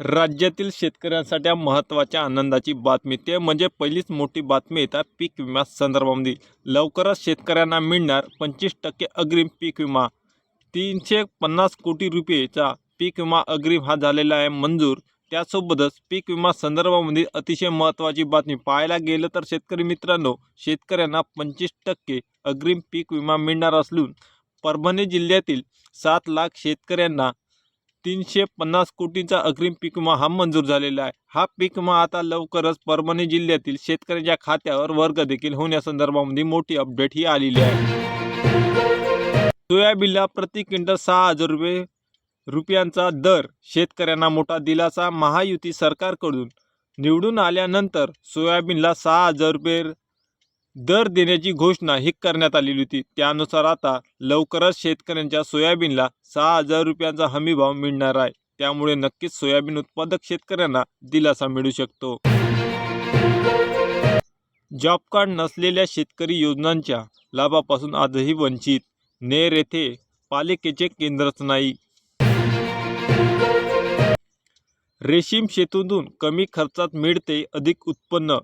राज्यातील शेतकऱ्यांसाठी महत्त्वाच्या आनंदाची बातमी. ते म्हणजे पहिलीच मोठी बातमी येतात पीक विमा संदर्भामध्ये लवकरच शेतकऱ्यांना मिळणार पंचवीस टक्के अग्रिम पीक विमा. तीनशे पन्नास कोटी रुपयेचा पीक विमा अग्रिम हा झालेला आहे मंजूर. त्यासोबतच पीक विमा संदर्भामध्ये अतिशय महत्त्वाची बातमी. पाहायला गेलं तर शेतकरी मित्रांनो शेतकऱ्यांना पंचवीस टक्के अग्रिम पीक विमा मिळणार असून परभणी जिल्ह्यातील सात लाख शेतकऱ्यांना तीनशे पन्नास कोटींचा अग्रिम पीक विमा हा मंजूर झालेला आहे. हा पीक विमा आता लवकरच परभणी जिल्ह्यातील शेतकऱ्यांच्या खात्यावर वर्ग देखील होण्यासंदर्भामध्ये मोठी अपडेट ही आलेली आहे. सोयाबीनला प्रति क्विंटल सहा हजार रुपये रुपयांचा दर शेतकऱ्यांना मोठा दिलासा महायुती सरकारकडून. निवडून आल्यानंतर सोयाबीनला सहा हजार रुपये दर देण्याची घोषणा ही करण्यात आलेली होती. त्यानुसार आता लवकरच शेतकऱ्यांच्या सोयाबीनला सहा हजार रुपयांचा हमीभाव मिळणार आहे. त्यामुळे नक्कीच सोयाबीन उत्पादक शेतकऱ्यांना दिलासा मिळू शकतो. जॉब कार्ड नसलेल्या शेतकरी योजनांच्या लाभापासून आजही वंचित. नेर येथे पालिकेचे केंद्रच नाही. रेशीम शेतीतून कमी खर्चात मिळते अधिक उत्पन्न.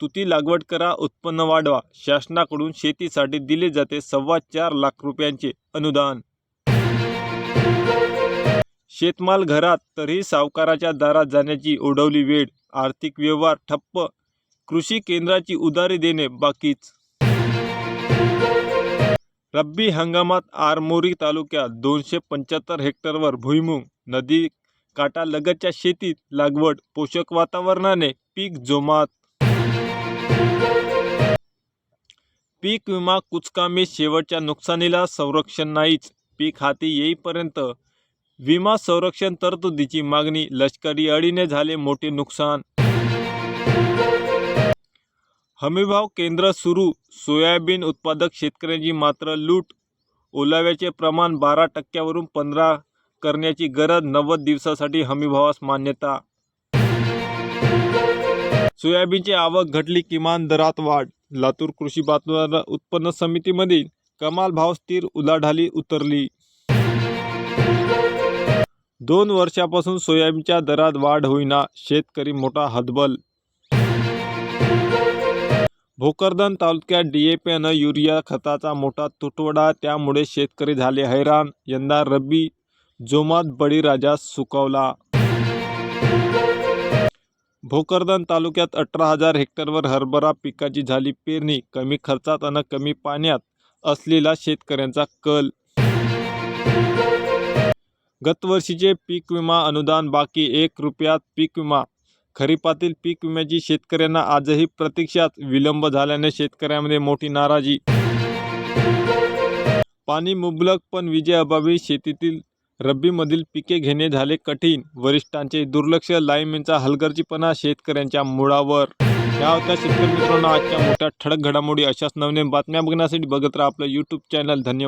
तुती लागवड करा उत्पन्न वाढवा. शासनाकडून शेतीसाठी दिले जाते सव्वा चार लाख रुपयांचे अनुदान. शेतमाल घरात तरीही सावकाराच्या दारात जाण्याची ओढवली वेळ. आर्थिक व्यवहार ठप्प. कृषी केंद्राची उधारी देणे बाकीच. रब्बी हंगामात आरमोरी तालुक्यात दोनशे पंच्याहत्तर हेक्टरवर भुईमुंग नदी काटालगतच्या शेतीत लागवड पोषक वातावरणाने पीक जोमात. पीक विमा कुचकामी शेवटच्या नुकसानीला संरक्षण नाहीच. पीक हाती येईपर्यंत विमा संरक्षण तरतुदीची मागणी लष्करी अडीने झाले मोठे नुकसान. हमीभाव केंद्र सुरू सोयाबीन उत्पादक शेतकऱ्यांची मात्र लूट. ओलाव्याचे प्रमाण बारा टक्क्यावरून पंधरा करण्याची गरज नव्वद दिवसासाठी हमीभावास मान्यता. सोयाबीनची आवक घटली किमान दरात वाढ. लातूर कृषी बाजार उत्पन्न समितीमधील कमाल भाव स्थिर उलाढाली उतरली. दोन वर्षापासून सोयाबीनच्या दरात वाढ होईना शेतकरी मोठा हतबल. भोकरदन तालुक्यात डीएपी आणि युरिया खताचा मोठा तुटवडा त्यामुळे शेतकरी झाले हैराण यंदा रब्बी जोमात बळीराजा सुकवला. भोकरदन तालुक्यात अठरा हजार हेक्टरवर हरभरा पिकाची झाली पेरणी कमी खर्चात आणि कमी पाण्यात असलेला शेतकऱ्यांचा कल. गतवर्षीचे पीक विमा अनुदान बाकी एक रुपयात पीक विमा. खरीपातील पीक विम्याची शेतकऱ्यांना आजही प्रतीक्षात विलंब झाल्याने शेतकऱ्यांमध्ये मोठी नाराजी. पाणी मुबलक पण विजेअभावी शेतीतील रब्बीमधील पिके घेणे झाले कठीण. वरिष्ठांचे दुर्लक्ष लाईनमॅनचा हलगर्जीपणा शेतकऱ्यांच्या मुळावर. या होत्या शेतकरी मित्रांनो आजच्या मोठ्या ठळक घडामोडी. अशाच नवनवीन बातम्या बघण्यासाठी बघत राहा आपलं यूट्यूब चॅनल धन्यवाद.